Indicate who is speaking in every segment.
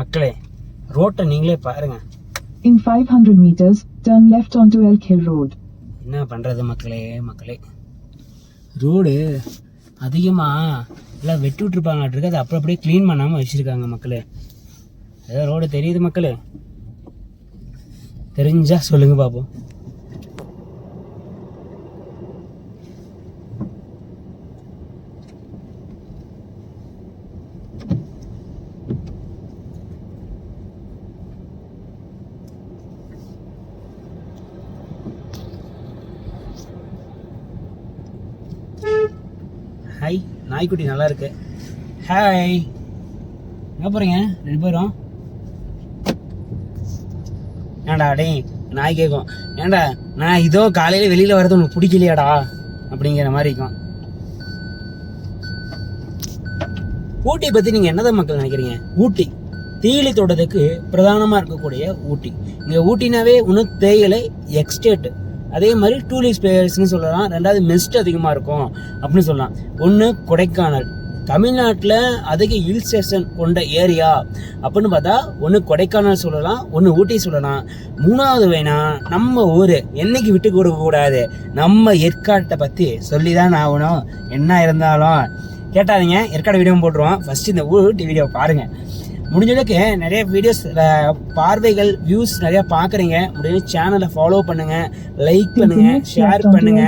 Speaker 1: மக்களே ரோட்டை நீங்களே பாருங்க.
Speaker 2: In 500 meters, turn left onto Elk Hill Road.
Speaker 1: என்ன பண்ணுறது மக்களே மக்களே? ரோடு அதிகமாக எல்லாம் வெட்டி விட்ருப்பாங்களாட்டிருக்கு அதை அப்படி அப்படியே க்ளீன் பண்ணாமல் வச்சுருக்காங்க மக்களே. ஏதோ ரோடு தெரியுது மக்களே. தெரிஞ்சா சொல்லுங்க பார்ப்போம் ஹாய் நாய்க்குட்டி நல்லா இருக்கு ஹாய் எங்கே போகிறீங்க ரெண்டு பேரும். ஏன்டா டேய் நாய் கேட்கும் ஏன்டா நான் இதோ காலையில் வெளியில் வர்றது உனக்கு பிடிக்கலையாடா? அப்படிங்கிற மாதிரி இருக்கும். ஊட்டியை பற்றி நீங்கள் என்னதான் மக்கள் நினைக்கிறீங்க? ஊட்டி. தேயிலை தோட்டத்துக்கு பிரதானமாக இருக்கக்கூடிய ஊட்டி. இங்கே ஊட்டினாவே இன்னும் தேயிலை எக்ஸ்டேட்டு. அதே மாதிரி டூரிஸ்ட் பிளேயர்ஸ்னு சொல்லலாம். ரெண்டாவது மிஸ்ட் அதிகமாக இருக்கும் அப்படின்னு சொல்லலாம். ஒன்று கொடைக்கானல். தமிழ்நாட்டில் அதிக ஹில் ஸ்டேஷன் கொண்ட ஏரியா அப்படின்னு பார்த்தா ஒன்று கொடைக்கானல் சொல்லலாம் ஒன்று ஊட்டி சொல்லலாம். மூணாவது வேணா நம்ம ஊர் என்னைக்கு விட்டு கொடுக்கக்கூடாது நம்ம ஏற்காட்டை பற்றி சொல்லி தான் ஆகணும். என்ன இருந்தாலும் கேட்டாதீங்க. ஏற்காடு வீடியோ போட்டுருவோம். ஃபஸ்ட்டு இந்த ஊட்டி வீடியோ பாருங்கள் முடிஞ்ச அளவுக்கு நிறைய வீடியோஸ் பார்வைகள் வியூஸ் நிறைய பார்க்குறீங்க முடிஞ்ச சேனலை ஃபாலோ பண்ணுங்க லைக் பண்ணுங்க ஷேர் பண்ணுங்க.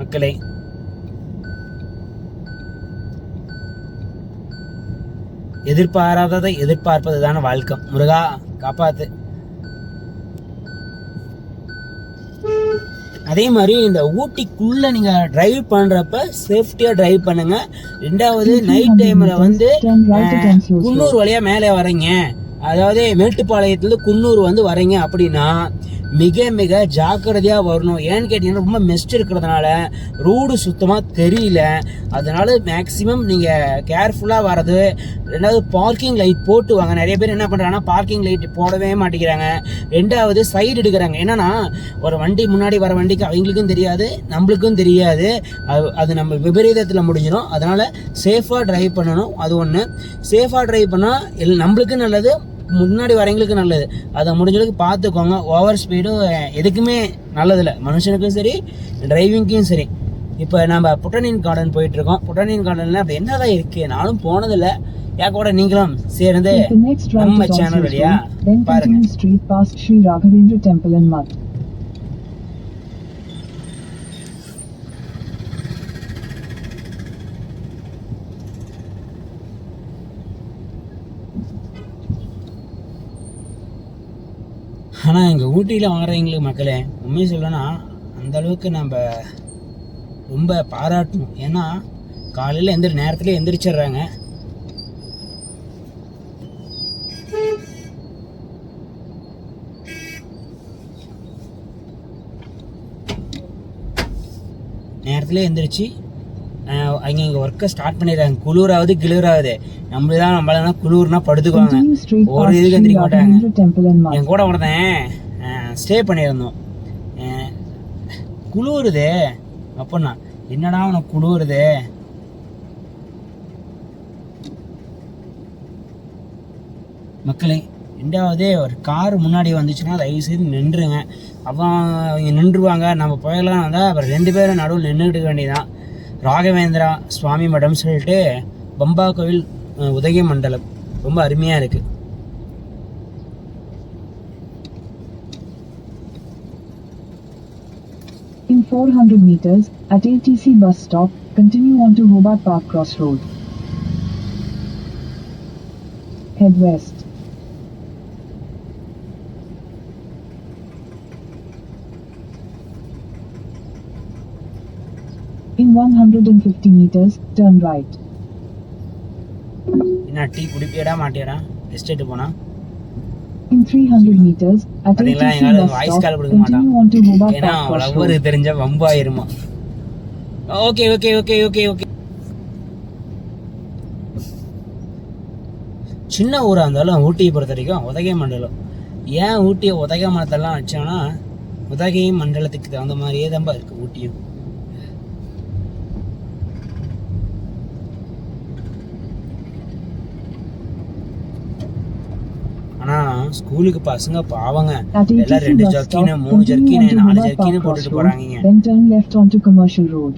Speaker 1: மக்களே. எதிர்பாராததை எதிர்பார்ப்பது தானே வாழ்க்கை. முருகா காப்பாத்து. அதே மாதிரி இந்த ஊட்டிக்குள்ள நீங்க டிரைவ் பண்றப்ப சேஃப்டியா டிரைவ் பண்ணுங்க. ரெண்டாவது நைட் டைம்ல வந்து. குன்னூர் வழியா மேலே வரீங்க. அதாவது மேட்டுப்பாளையத்துல குன்னூர் வந்து வரீங்க அப்படின்னா மிக மிக ஜாக்கிரதையாக வரணும். ஏன்னு கேட்டிங்கன்னா ரொம்ப மெஸ்ட் இருக்கிறதுனால ரோடு சுத்தமாக தெரியல. அதனால மேக்சிமம் நீங்கள் கேர்ஃபுல்லாக வர்றது ரெண்டாவது பார்க்கிங் லைட் போட்டு வாங்க. நிறைய பேர் என்ன பண்ணுறாங்கன்னா பார்க்கிங் லைட் போடவே மாட்டேங்கிறாங்க. ரெண்டாவது சைடு எடுக்கிறாங்க. என்னன்னா ஒரு வண்டி முன்னாடி வர வண்டிக்கு அவங்களுக்கும் தெரியாது நம்மளுக்கும் தெரியாது. அது அது நம்ம விபரீதத்தில் முடிஞ்சிடும் அதனால் சேஃபாக ட்ரைவ் பண்ணணும். அது ஒன்று சேஃபாக ட்ரைவ் பண்ணால் எல் நம்மளுக்கும் நல்லது முன்னாடி வரவங்களுக்கு நல்லது. அதை முடிஞ்ச அளவுக்கு பார்த்துக்கோங்க. ஓவர் ஸ்பீடும் எதுக்குமே நல்லதில்ல. மனுஷனுக்கும் சரி டிரைவிங்க்கும் சரி. இப்போ நம்ம புட்டனின் கார்டன் போயிட்டு இருக்கோம் புட்டனின் கார்டன்ல அப்படி என்னதான் இருக்கு? நானும் போனதில்லை. ஏன் கூட நீங்களும் சேர்ந்து நம்ம சேனல் வழியா பாருங்க. ஆனால் இங்கே ஊட்டியில் வாங்குறவங்களுக்கு மக்களே உண்மையை சொல்லணும்னா அந்த அளவுக்கு நம்ம ரொம்ப பாராட்டணும். ஏன்னா காலையில் எந்திரி நேரத்தில் எந்திரிச்சிடுறாங்க. நேரத்தில் எந்திரிச்சு அஹ், அங்கே இங்கே ஒர்க்கை ஸ்டார்ட் பண்ணிடுறாங்க. குளிராவது கிளிராவது. நம்மள தான் நம்மளா குளிர்னா படுத்துக்குவாங்க. ஒரு இதுக்கு
Speaker 2: Sri
Speaker 1: எந்திரிக்க மாட்டாங்க. என் கூட ஒருத்தன் ஸ்டே பண்ணியிருந்தோம் குளிருது. அப்படின்னா என்னடா உனக்கு குளிருது? மக்களே ரெண்டாவது ஒரு கார் முன்னாடி வந்துச்சுன்னா தயவு செய்து நின்றுங்க. அவன் அவங்க நின்றுவாங்க. நம்ம போயிடலாம் வந்தால் அப்புறம் ரெண்டு பேரும் நடுவில் நின்றுக்கிட்டு வேண்டியதான் ராகவேந்திரா சுவாமி மடம் சொல்லிட்டு பம்பா கோவில் அஹ், உதய மண்டலம் ரொம்ப அருமையாக இருக்குது
Speaker 2: In 400 meters, at ATC bus stop, continue on to Hobart Park Cross Road. Head west. 150 meters, turn right.
Speaker 1: என்ன டீ குடிப்பியடா மாட்டியடா? எஸ்டேட்டு போனா?
Speaker 2: In 300 meters, at
Speaker 1: voice
Speaker 2: stop,
Speaker 1: call கொடுக்க மாட்டான். ஏன்னா லவ்வர். தெரிஞ்ச வம்பாயிருமா. Okay okay okay okay okay சின்ன ஊராக இருந்தாலும் ஊட்டியை பொறுத்த வரைக்கும் உதகை மண்டலம். ஏன் ஊட்டியை உதகை மண்டலத்தெல்லாம் வச்சோன்னா உதகை மண்டலத்துக்கு தகுந்த மாதிரியே தான்ப்பா இருக்கு ஊட்டியும் ஆனால் ஸ்கூலுக்கு பசங்க பாவங்க. எல்லாம் ரெண்டு ஜர்க்கின்னு மூணு
Speaker 2: onto
Speaker 1: நாலு
Speaker 2: Park
Speaker 1: போட்டுட்டு போறாங்க
Speaker 2: then turn left onto Commercial Road.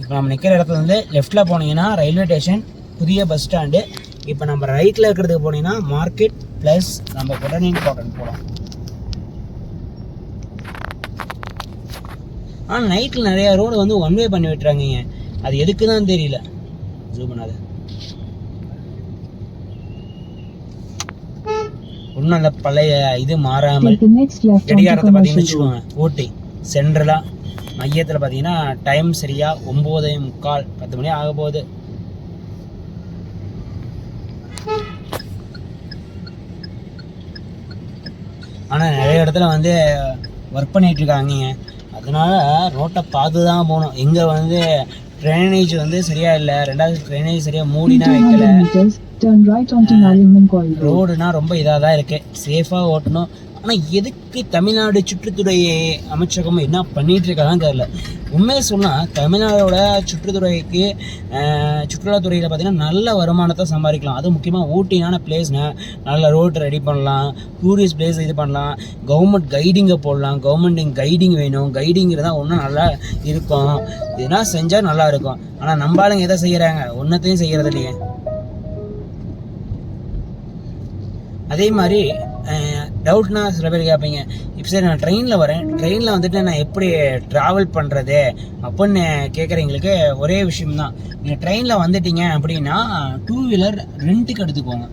Speaker 1: இப்போ நம்ம நிற்கிற இடத்துல வந்து லெஃப்டில் போனீங்கன்னா ரயில்வே ஸ்டேஷன் புதிய பஸ் ஸ்டாண்டு இப்போ நம்ம ரைட்டில் இருக்கிறதுக்கு போனீங்கன்னா மார்க்கெட் ப்ளஸ் நம்ம உடனே காட்டன் போகலாம் ஆனால் நைட்டில் நிறைய ரோடு வந்து ஒன் வே பண்ணி விட்டுறாங்கங்க. அது எதுக்கு தான் தெரியல. ஜூம் பண்ணாத. இன்னும் அந்த பழைய இது மாறாமல். கடிகாரத்தை பார்த்தீங்கன்னு. வச்சுக்கோங்க ஊட்டி. சென்ட்ரலாக மையத்தில் பார்த்தீங்கன்னா டைம் சரியா ஒம்போதே முக்கால் பத்து மணி ஆக போகுது. ஆனால் நிறைய இடத்துல வந்து ஒர்க் பண்ணிட்டு இருக்காங்க அதனால ரோட்டை பார்த்து தான் போகணும். இங்கே வந்து ட்ரைனேஜ் வந்து சரியா இல்லை. ரெண்டாவது ட்ரைனேஜ் சரியா
Speaker 2: In
Speaker 1: மூடினா வைக்கல.
Speaker 2: 200 meters, turn right onto Nariman Coil Road.
Speaker 1: ரோடுனா ரொம்ப இதாக தான் இருக்கு. சேஃபாக ஓட்டணும். ஆனால் எதுக்கு தமிழ்நாடு சுற்றுத்துறை அமைச்சகம் என்ன பண்ணிட்டு இருக்காங்கன்னு தெரியல. உண்மையை சொன்னால் தமிழ்நாடோட சுற்றுத்துறைக்கு சுற்றுலாத்துறையில் பார்த்தீங்கன்னா நல்ல வருமானத்தை சம்பாதிக்கலாம். அது முக்கியமாக ஊட்டியான பிளேஸ்னா நல்ல ரோட் ரெடி பண்ணலாம் டூரிஸ்ட் பிளேஸ் இது பண்ணலாம் கவர்மெண்ட் கைடிங்கை போடலாம் கவர்மெண்ட் கைடிங் வேணும் கைடிங்கிறதா ஒன்றும் நல்லா இருக்கும். இதெல்லாம் செஞ்சால் நல்லா இருக்கும். ஆனால் நம்ம ஆளுங்க எதை செய்கிறாங்க ஒன்றத்தையும் செய்கிறது இல்லையே அதே மாதிரி டவுட்னா சில பேர் கேட்பீங்க இப்போ சரி நான் ட்ரெயினில் வரேன். ட்ரெயினில் வந்துட்டு நான் எப்படி ட்ராவல் பண்ணுறது அப்படின்னு கேட்குறவங்களுக்கு ஒரே விஷயம்தான். நீங்கள் ட்ரெயினில் வந்துட்டீங்க அப்படின்னா டூ வீலர் ரெண்ட்டுக்கு எடுத்துக்கோங்க.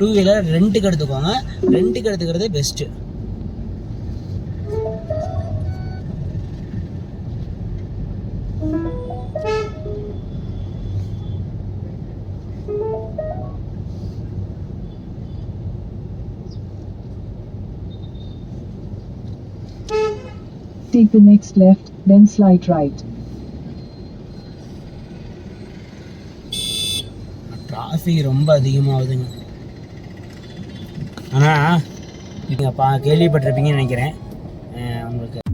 Speaker 1: டூ வீலர் ரெண்ட்டுக்கு எடுத்துக்கோங்க. ரெண்ட்டுக்கு எடுத்துக்கிறது best
Speaker 2: Take the next left, then slide right.
Speaker 1: Traffic ரொம்ப அதிகமாகுதுங்க ஆனால் நீங்கள் பா கேள்விப்பட்டிருப்பீங்கன்னு நினைக்கிறேன் உங்களுக்கு